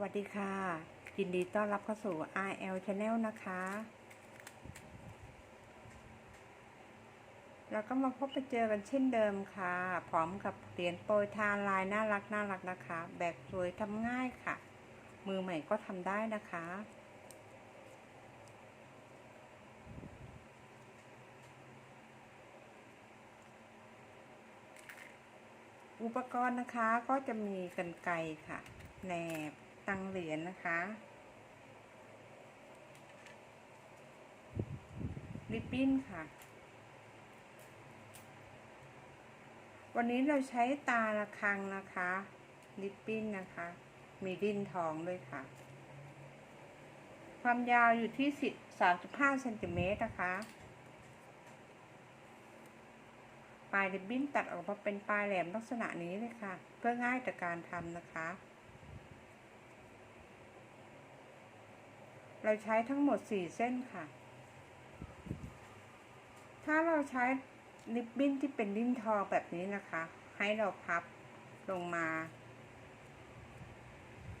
วัสดีค่ะ ยินดีต้อนรับเข้าสู่ RL Channel นะคะ แล้วก็มาพบไปเจอกันเช่นเดิมค่ะ พร้อมกับเหรียญโปรยทานลายน่ารักน่ารักนะคะ แบบสวยทำง่ายค่ะ มือใหม่ก็ทำได้นะคะ อุปกรณ์นะคะก็จะมีกันไกค่ะแหนบ ตังเหรียญนะคะ ริบบิ้นค่ะ วันนี้เราใช้ตาละครังนะคะ ริบบิ้นนะคะ มีดิ้นทองด้วยค่ะ ความยาวอยู่ที่สิ35เซนติเมตรนะคะ ปลายริบบิ้นตัดออกมาเป็นปลายแหลมลักษณะนี้เลยค่ะ เพื่อง่ายต่อการทำนะคะ เราใช้ทั้งหมด 4 เส้นค่ะ ถ้าเราใช้ริบบิ้นที่เป็นดิ้นทองแบบนี้นะคะ ให้เราพับลงมา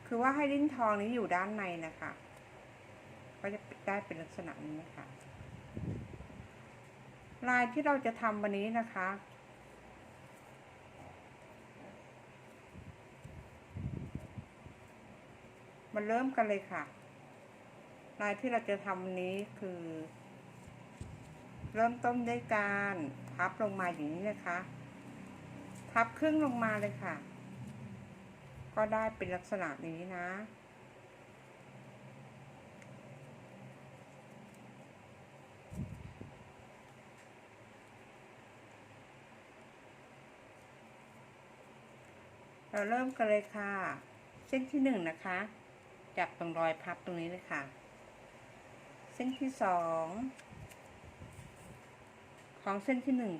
คือว่าให้ดิ้นทองนี้อยู่ด้านในนะคะ ก็จะได้เป็นลักษณะนี้นะคะ ลายที่เราจะทำวันนี้นะคะมาเริ่มกันเลยค่ะ ลายที่เราจะทำวันนี้คือ เริ่มต้นด้วยการพับลงมาอย่างนี้นะคะ พับครึ่งลงมาเลยค่ะ ก็ได้เป็นลักษณะนี้นะเราเริ่มกันเลยค่ะ เส้นที่หนึ่งนะคะ จับตรงรอยพับตรงนี้เลยค่ะ ส้นที่สองของเส้นที่หนึ่ง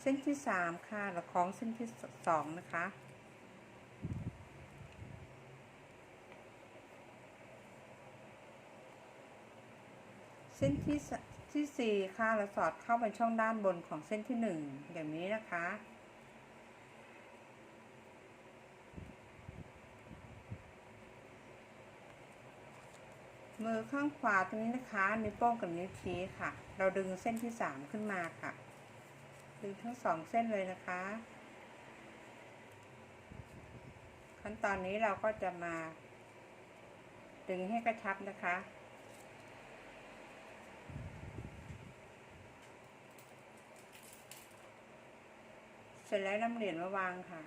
เส้นที่สามค่ะแล้วของเส้นที่สองนะคะเส้นที่สที่สี่ค่ะเราสอดเข้าไปช่องด้านบนของเส้นที่หนึ่งอย่างนี้นะคะ มือข้างขวาตรงนี้นะคะนิ้วโป้งกับนิ้วชี้ค่ะ เราดึงเส้นที่สามขึ้นมาค่ะ ดึงทั้งสองเส้นเลยนะคะ ขั้นตอนนี้เราก็จะมา ดึงให้กระชับนะคะเสร็จแล้วนำเหรียญมาวางค่ะ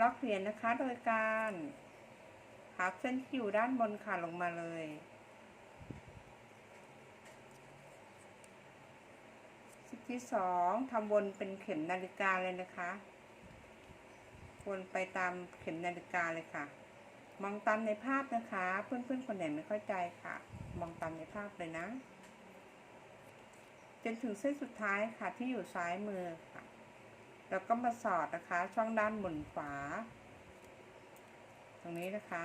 ล็อกเหรียญนะคะโดยการ พับเส้นที่อยู่ด้านบนค่ะลงมาเลย สิบที่สองทำวนเป็นเข็มนาฬิกาเลยนะคะ วนไปตามเข็มนาฬิกาเลยค่ะ มองตามในภาพนะคะ เพื่อนๆคนไหนไม่เข้าใจค่ะ มองตามในภาพเลยนะ จนถึงเส้นสุดท้ายค่ะที่อยู่ซ้ายมือค่ะ แล้วก็มาสอดนะคะ ช่องด้านบนขวา ตรงนี้นะคะ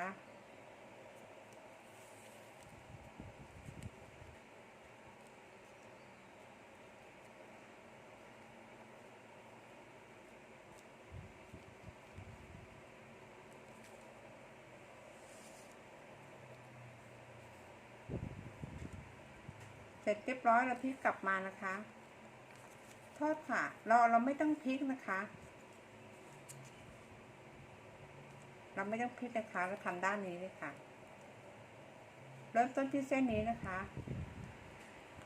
เสร็จเรียบร้อยเราพลิกกลับมานะคะโทษค่ะ เราเราไม่ต้องพลิกนะคะ เราไม่ต้องพลิกนะคะเราทำด้านนี้เลยค่ะ เริ่มต้นที่เส้นนี้นะคะ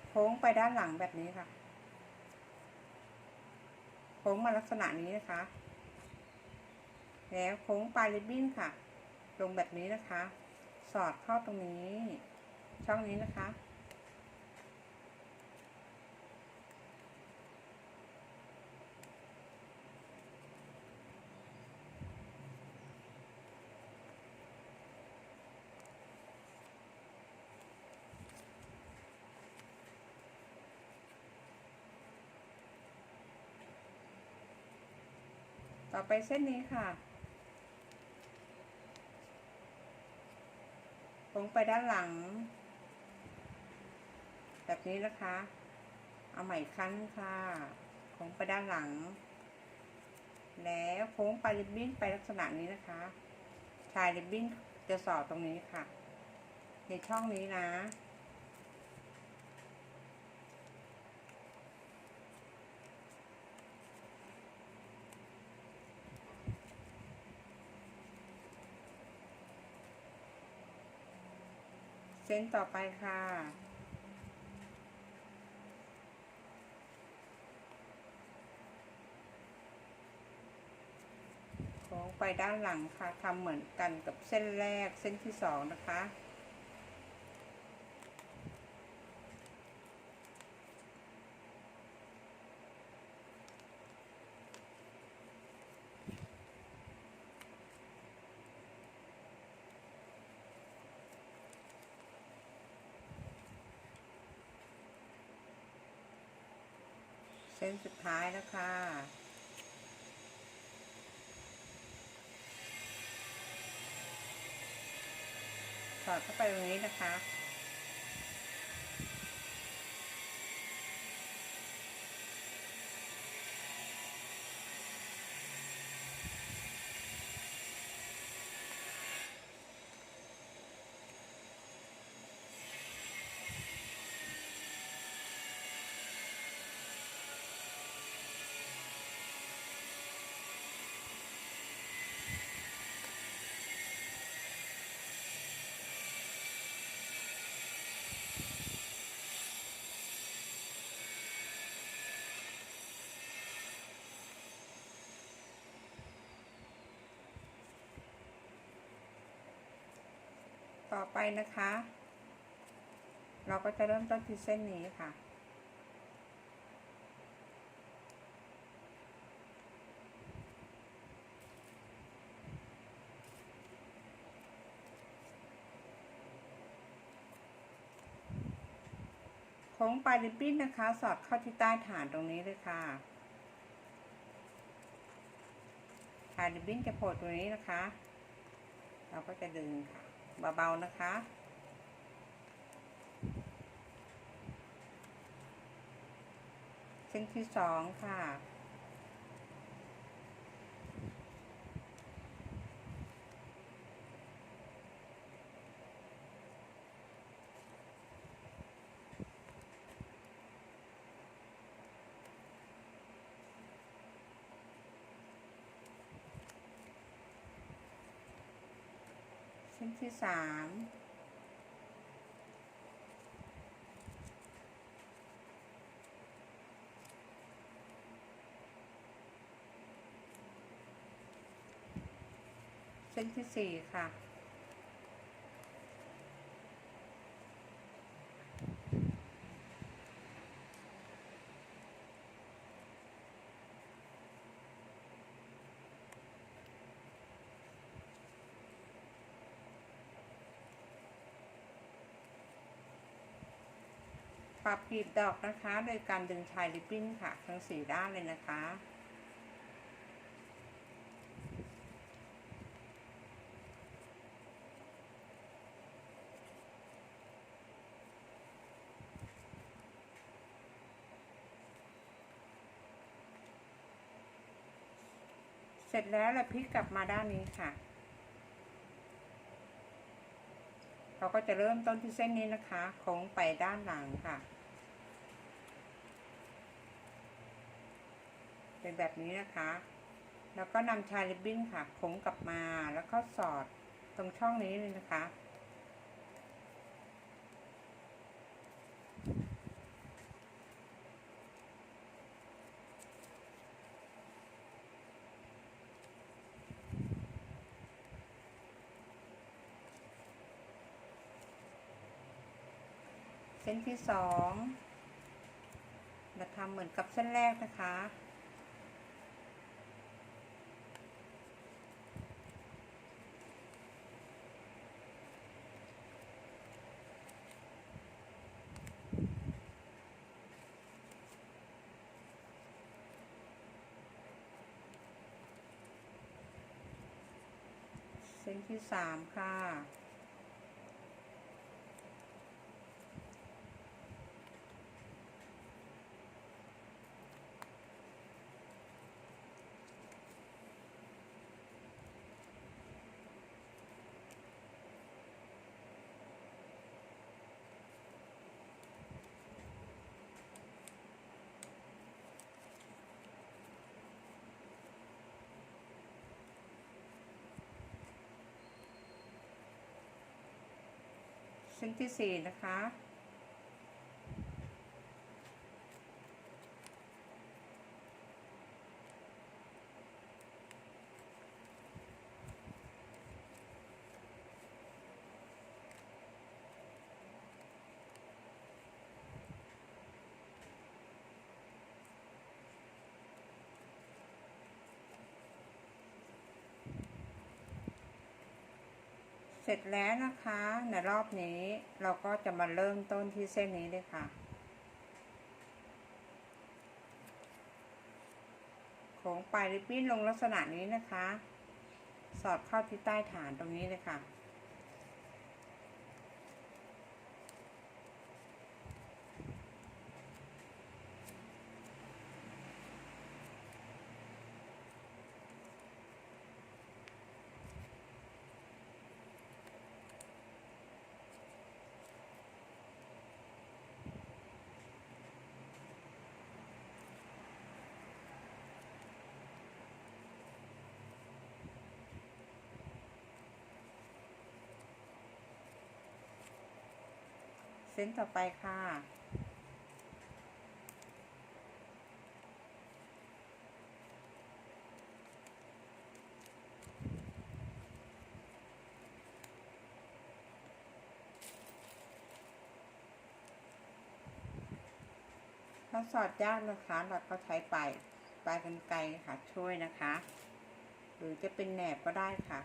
โค้งไปด้านหลังแบบนี้ค่ะ โค้งมาลักษณะนี้นะคะ แล้วโค้งปลายริบบิ้นค่ะ ลงแบบนี้นะคะ สอดเข้าตรงนี้ ช่องนี้นะคะ ต่อไปเส้นนี้ค่ะโค้งไปด้านหลัง แบบนี้นะคะ เอาใหม่ครั้งค่ะโค้งไปด้านหลัง แล้วโค้งปลายริบบิ้นไปลักษณะนี้นะคะชายริบบิ้นจะสอดตรงนี้ค่ะ ในช่องนี้นะ เส้นต่อไปค่ะ โค้งไปด้านหลังค่ะทำเหมือนกันกับเส้นแรกเส้นที่สองนะคะ เส้นสุดท้ายแล้วค่ะสอดเข้าไปตรงนี้นะคะ ต่อไปนะคะ เราก็จะเริ่มต้นที่เส้นนี้ค่ะ โค้งปลายริบบิ้นนะคะ สอดเข้าที่ใต้ฐานตรงนี้เลยค่ะฐานริบบิ้นจะโผล่ตรงนี้นะคะ เราก็จะดึงค่ะ เบาๆนะคะ เส้นที่สองค่ะ ที่สามเส้นที่สี่ค่ะ ปรับกลีบดอกนะคะ โดยการดึงชายริบบิ้นค่ะ ทั้งสี่ด้านเลยนะคะ เสร็จแล้วเราพลิกกลับมาด้านนี้ค่ะ เราก็จะเริ่มต้นที่เส้นนี้นะคะโค้งไปด้านหลังค่ะ เป็นแบบนี้นะคะ แล้วก็นำชายริบบิ้นค่ะโค้งกลับมาแล้วก็สอดตรงช่องนี้เลยนะคะ ส้นที่สองเราทำเหมือนกับเส้นแรกนะคะเส้นที่สามค่ะ ชิ้นที่สี่นะคะ ร็จแล้วนะคะในรอบนี้เราก็จะมาเริ่มต้นที่เส้นนี้เลยค่ะ โค้งปลายริบบิ้นลงลักษณะนี้นะคะ สอดเข้าที่ใต้ฐานตรงนี้เลยค่ะ นต่อไปค่ะถ้าสอดยากนะคะเราก็ใช้ปลายปลายกันไกรค่ะช่วยนะคะ หรือจะเป็นแหนบก็ได้ค่ะ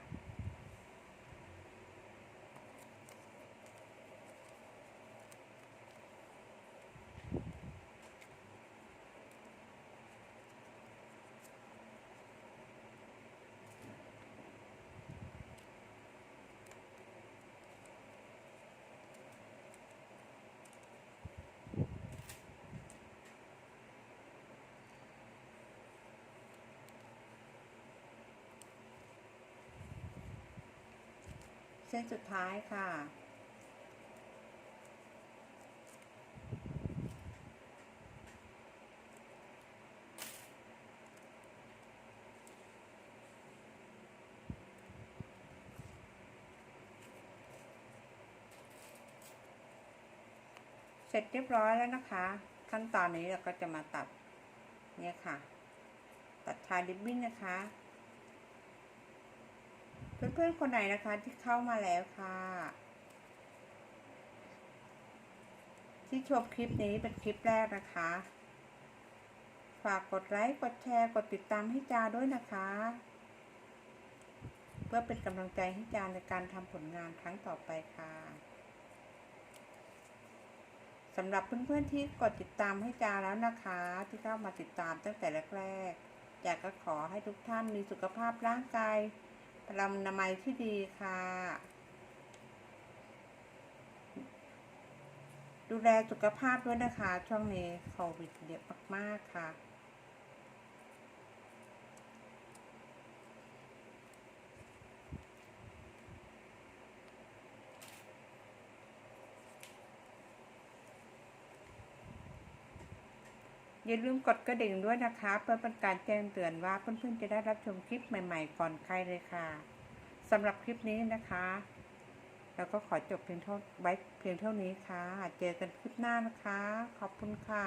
ส้นสุดท้ายค่ะ เสร็จเรียบร้อยแล้วนะคะ ขั้นตอนนี้เราก็จะมาตัดเนี่ยค่ะ ตัดชายริบบิ้นนะคะ เพื่อนๆคนไหนนะคะที่เข้ามาแล้วค่ะ ที่ชมคลิปนี้เป็นคลิปแรกนะคะ ฝากกดไลค์กดแชร์กดติดตามให้จาด้วยนะคะ เพื่อเป็นกำลังใจให้จาในการทำผลงานครั้งต่อไปค่ะสำหรับเพื่อนๆที่กดติดตามให้จาแล้วนะคะ ที่เข้ามาติดตามตั้งแต่แรกๆอยากก็ขอให้ทุกท่านมีสุขภาพร่างกาย พลำนามัยที่ดีค่ะ ดูแลสุขภาพด้วยนะคะ ช่วงนี้โควิดเยอะมากๆค่ะ อย่าลืมกดกระดิ่งด้วยนะคะ เพื่อเป็นการแจ้งเตือนว่าเพื่อนๆจะได้รับชมคลิปใหม่ ๆ ก่อนใครเลยค่ะสำหรับคลิปนี้นะคะแล้วก็ขอจบเพียงเท่าไว้เพียงเท่านี้ค่ะ เจอกันคลิปหน้านะคะ ขอบคุณค่ะ